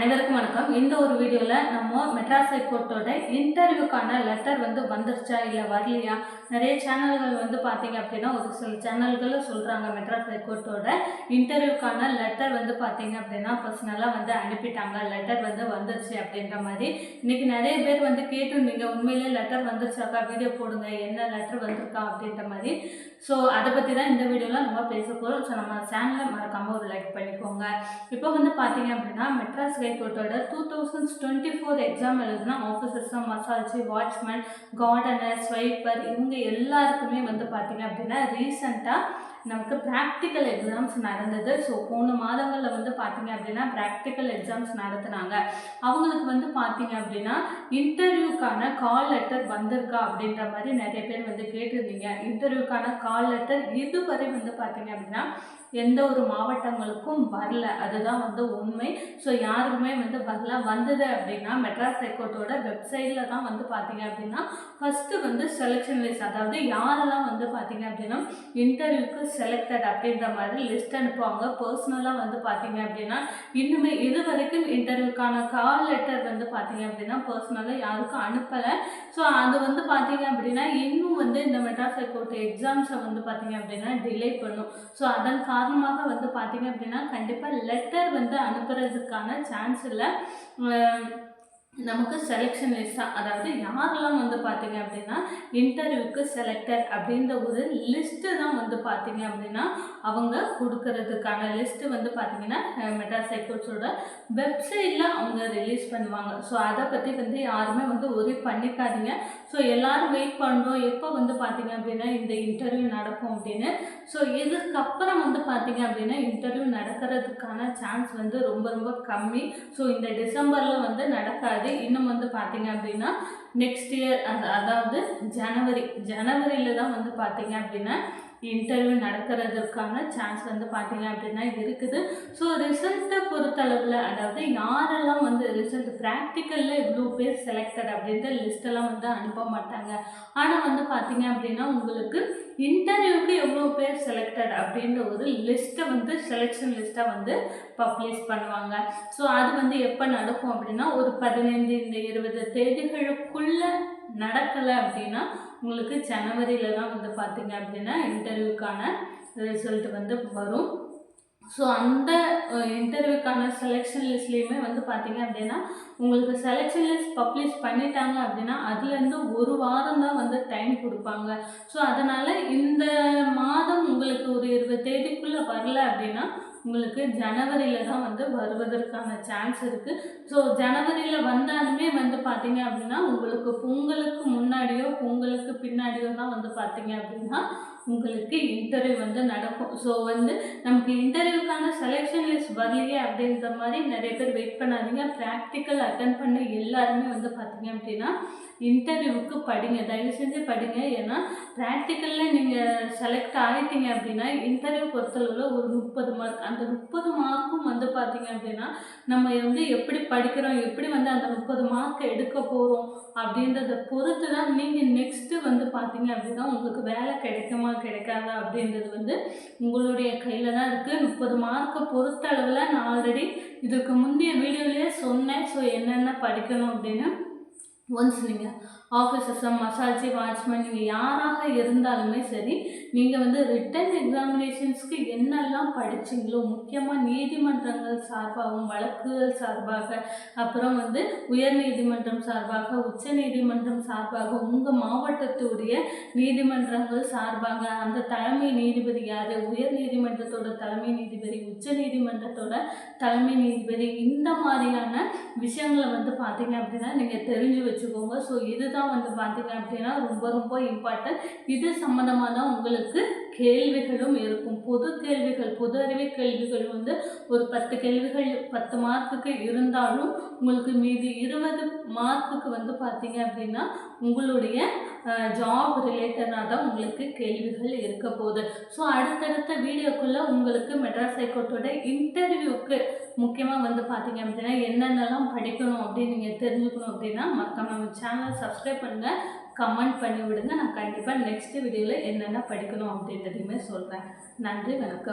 அனைவருக்கும் வணக்கம். இந்த ஒரு வீடியோவில் நம்ம மெட்ராஸ் ஹைகோர்ட்டோட இன்டர்வியூக்கான லெட்டர் வந்து வந்துருச்சா இல்லை வரலையா? நிறைய சேனல்கள் வந்து பார்த்தீங்க அப்படின்னா ஒரு சில சேனல்களும் சொல்கிறாங்க மெட்ராஸ் ஹைகோர்ட்டோட இன்டர்வியூக்கான லெட்டர் வந்து பார்த்தீங்க அப்படின்னா பர்சனலாக வந்து அனுப்பிட்டாங்க. லெட்டர் வந்து வந்துருச்சு அப்படின்ற மாதிரி. இன்றைக்கி நிறைய பேர் வந்து கேட்டிருந்தீங்க. உண்மையிலே லெட்டர் வந்துருச்சாக்கா வீடியோ போடுங்க. என்ன லெட்டர் வந்திருக்கா? அப்படின்ற மாதிரி. ஸோ அதை பற்றி தான் இந்த வீடியோவில் நம்ம பேச போகிறோம் ஸோ நம்ம சேனலை மறக்காமல் ஒரு லைக் பண்ணி வச்சுக்கோங்க இப்போ வந்து பார்த்தீங்க அப்படின்னா Madras ஹைகோர்ட்டோட two thousand twenty four exam எழுதுனா ஆஃபீஸர்ஸும் மசால்ஜி வாட்ச்மேன் கார்டனர் ஸ்வைப்பர் இவங்க எல்லாருக்குமே வந்து பார்த்தீங்க அப்படின்னா ரீசெண்டாக நமக்கு ப்ராக்டிக்கல் எக்ஸாம்ஸ் நடந்தது. ஸோ போன மாதங்களில் வந்து பார்த்தீங்க அப்படின்னா ப்ராக்டிக்கல் எக்ஸாம்ஸ் நடத்துனாங்க. அவங்களுக்கு வந்து பார்த்தீங்க அப்படின்னா இன்டர்வியூக்கான கால் லெட்டர் வந்திருக்கா அப்படின்ற மாதிரி நிறைய பேர் வந்து கேட்டிருந்தீங்க. இன்டர்வியூக்கான கால் லெட்டர் இதுவரை வந்து பார்த்தீங்க அப்படின்னா எந்த ஒரு மாவட்டங்களுக்கும் வரல. அதுதான் வந்து உண்மை. ஸோ யாருக்குமே வந்து வரல. வந்தது அப்படின்னா மெட்ராஸ் ஹைகோர்ட்டோட வெப்சைட்டில் தான் வந்து பார்த்தீங்க அப்படின்னா ஃபஸ்ட்டு வந்து செலெக்ஷன் லிஸ்ட் அதாவது யாரெல்லாம் வந்து பார்த்தீங்க அப்படின்னா இன்டர்வியூக்கு செலக்டட் அப்படின்ற மாதிரி லிஸ்ட் அனுப்புவாங்க. பர்சனலாக வந்து பார்த்தீங்க அப்படின்னா இன்னுமே இது வரைக்கும் இன்டர்வியூக்கான கால் லெட்டர் வந்து பார்த்தீங்க அப்படின்னா பர்சனலாக யாருக்கும் அனுப்பலை. ஸோ அது வந்து பார்த்தீங்க அப்படின்னா இன்னும் வந்து இந்த மெட்ராஸ் ஹைகோர்ட் எக்ஸாம்ஸை வந்து பார்த்தீங்க அப்படின்னா டிலே பண்ணும். ஸோ அதன் காரணமாக வந்து பார்த்தீங்க அப்படின்னா கண்டிப்பாக லெட்டர் வந்து அனுப்புறதுக்கான சான்ஸ் இல்லை நமக்கு செலெக்ஷன் லிஸ்ட்டாக அதாவது யாரெல்லாம் வந்து பார்த்தீங்க அப்படின்னா இன்டர்வியூக்கு செலக்டட் அப்படின்ற ஒரு லிஸ்ட்டு தான் வந்து பார்த்தீங்க அப்படின்னா அவங்க கொடுக்கறதுக்கான லிஸ்ட்டு வந்து பார்த்தீங்கன்னா மெட்ராஸ் வெப்சைட்டில் அவங்க ரிலீஸ் பண்ணுவாங்க. ஸோ அதை பற்றி வந்து யாருமே வந்து ஒரே பண்ணிக்காதீங்க. ஸோ எல்லோரும் வெயிட் பண்ணுறோம் எப்போ வந்து பார்த்தீங்க அப்படின்னா இந்த இன்டர்வியூ நடக்கும் அப்படின்னு. ஸோ இதுக்கப்புறம் வந்து பார்த்தீங்க அப்படின்னா இன்டர்வியூ நடக்கிறதுக்கான சான்ஸ் வந்து ரொம்ப ரொம்ப கம்மி. ஸோ இந்த டிசம்பரில் வந்து நடக்காது. இன்னும் வந்து பார்த்தீங்க அப்படின்னா நெக்ஸ்ட் இயர் அந்த அதாவது ஜனவரி ஜனவரியில் தான் வந்து பார்த்தீங்க அப்படின்னா இன்டர்வியூ நடக்கிறதுக்கான சான்ஸ் வந்து பார்த்தீங்க அப்படின்னா இருக்குது. ஸோ ரிசல்ட்டை பொறுத்தளவில் அதாவது யாரெல்லாம் வந்து ரிசல்ட் ப்ராக்டிக்கலில் இவ்வளோ பேர் செலக்டட் அப்படின்ற லிஸ்ட்டெல்லாம் வந்து அனுப்ப மாட்டாங்க. ஆனால் வந்து பார்த்தீங்க அப்படின்னா உங்களுக்கு இன்டர்வியூக்கு எவ்வளோ பேர் செலக்டட் அப்படின்ற ஒரு லிஸ்ட்டை வந்து செலெக்ஷன் லிஸ்ட்டை வந்து பப்ளிஷ் பண்ணுவாங்க. ஸோ அது வந்து எப்போ நடக்கும் அப்படின்னா ஒரு பதினைந்து இந்த இருபது தேதிகளுக்குள்ளே நடக்கலை அப்படின்னா உங்களுக்கு ஜனவரியில் தான் வந்து பார்த்தீங்க அப்படின்னா இன்டர்வியூக்கான ரிசல்ட் வந்து வரும். ஸோ அந்த இன்டர்வியூக்கான செலெக்ஷன் லிஸ்ட்லேயுமே வந்து பார்த்தீங்க அப்படின்னா உங்களுக்கு செலெக்ஷன் லிஸ்ட் பப்ளிஷ் பண்ணிட்டாங்க அப்படின்னா அதுலேருந்து ஒரு வாரம் தான் வந்து டைம் கொடுப்பாங்க. ஸோ அதனால் இந்த மாதம் உங்களுக்கு ஒரு இருபது தேதிக்குள்ளே வரல அப்படின்னா உங்களுக்கு ஜனவரியில் தான் வந்து வருவதற்கான சான்ஸ் இருக்குது ஸோ ஜனவரியில் வந்தாலுமே வந்து பார்த்தீங்க அப்படின்னா உங்களுக்கு பொங்கலுக்கு முன்னாடியோ பொங்கலுக்கு பின்னாடியோ தான் வந்து பார்த்தீங்க அப்படின்னா உங்களுக்கு இன்டர்வியூ வந்து நடக்கும். ஸோ வந்து நமக்கு இன்டர்வியூக்கான செலெக்ஷன் லிஸ்ட் வரலையே அப்படின்ற மாதிரி நிறைய பேர் வெயிட் பண்ணாதீங்க. ப்ராக்டிக்கல் அட்டன் பண்ண எல்லாருமே வந்து பார்த்தீங்க அப்படின்னா இன்டர்வியூவுக்கு படிங்க. தயவு செஞ்சு படிங்க. ஏன்னா ப்ராக்டிக்கலில் நீங்கள் செலக்ட் ஆகிட்டீங்க அப்படின்னா இன்டர்வியூ பொறுத்தளவில் ஒரு முப்பது மார்க் அந்த முப்பது மார்க்கும் வந்து பார்த்தீங்க அப்படின்னா நம்ம வந்து எப்படி படிக்கிறோம்? எப்படி வந்து அந்த முப்பது மார்க் எடுக்க போகிறோம் அப்படின்றத பொறுத்து தான் நீங்கள் நெக்ஸ்ட்டு வந்து பார்த்தீங்க அப்படின்னா உங்களுக்கு வேலை கிடைக்குமா? கிடைக்காதா அப்படின்றது வந்து உங்களுடைய கையில் தான் இருக்குது முப்பது மார்க்கை பொறுத்த அளவில் நான் ஆல்ரெடி இதுக்கு முந்தைய வீடியோலேயே சொன்னேன். ஸோ என்னென்ன படிக்கணும் அப்படின்னு? ஒன்ஸ் நீங்கள் ஆஃபீஸர்ஸ் மசாஜி வாட்ச்மேன் நீங்கள் யாராக இருந்தாலுமே சரி நீங்கள் வந்து ரிட்டன் எக்ஸாமினேஷன்ஸ்க்கு என்னெல்லாம் படிச்சிங்களோ முக்கியமாக நீதிமன்றங்கள் சார்பாகவும் வழக்குகள் சார்பாக அப்புறம் வந்து உயர் நீதிமன்றம் சார்பாக உச்ச நீதிமன்றம் சார்பாக உங்கள் மாவட்டத்துடைய நீதிமன்றங்கள் சார்பாக அந்த தலைமை நீதிபதி யார்? உயர் நீதிமன்றத்தோட தலைமை நீதிபதி உச்ச நீதிமன்றத்தோட தலைமை நீதிபதி இந்த மாதிரியான விஷயங்களை வந்து பார்த்தீங்க அப்படின்னா நீங்கள் தெரிஞ்சு வச்சுக்கோங்க. ஸோ இதுதான் தான் வந்து பார்த்தீங்க அப்படின்னா ரொம்ப ரொம்ப இம்பார்ட்டன்ட் இது சம்மந்தமாக தான் உங்களுக்கு கேள்விகளும் இருக்கும். பொது கேள்விகள் பொது அறிவு கேள்விகள் வந்து ஒரு பத்து கேள்விகள் பத்து மார்க்குக்கு இருந்தாலும் உங்களுக்கு மீதி இருபது மார்க்குக்கு வந்து பார்த்தீங்க அப்படின்னா உங்களுடைய ஜாப் ரிலேட்டடாக தான் உங்களுக்கு கேள்விகள் இருக்க போகுது. ஸோ அடுத்தடுத்த வீடியோக்குள்ளே உங்களுக்கு மெட்ராஸ் ஹைகோர்ட்டோட இன்டர்வியூக்கு முக்கியமாக வந்து பார்த்தீங்க அப்படின்னா என்னென்னலாம் படிக்கணும் அப்படின்னு நீங்கள் தெரிஞ்சுக்கணும் அப்படின்னா மற்ற நம்ம சப்ஸ்கிரைப் சப்ஸ்கிரைப் பண்ணுங்கள் கமெண்ட் பண்ணி விடுங்க நான் கண்டிப்பாக நெக்ஸ்ட் வீடியோவில் என்னென்ன படிக்கணும் அப்படின்றதையுமே சொல்கிறேன் நன்றி வணக்கம்.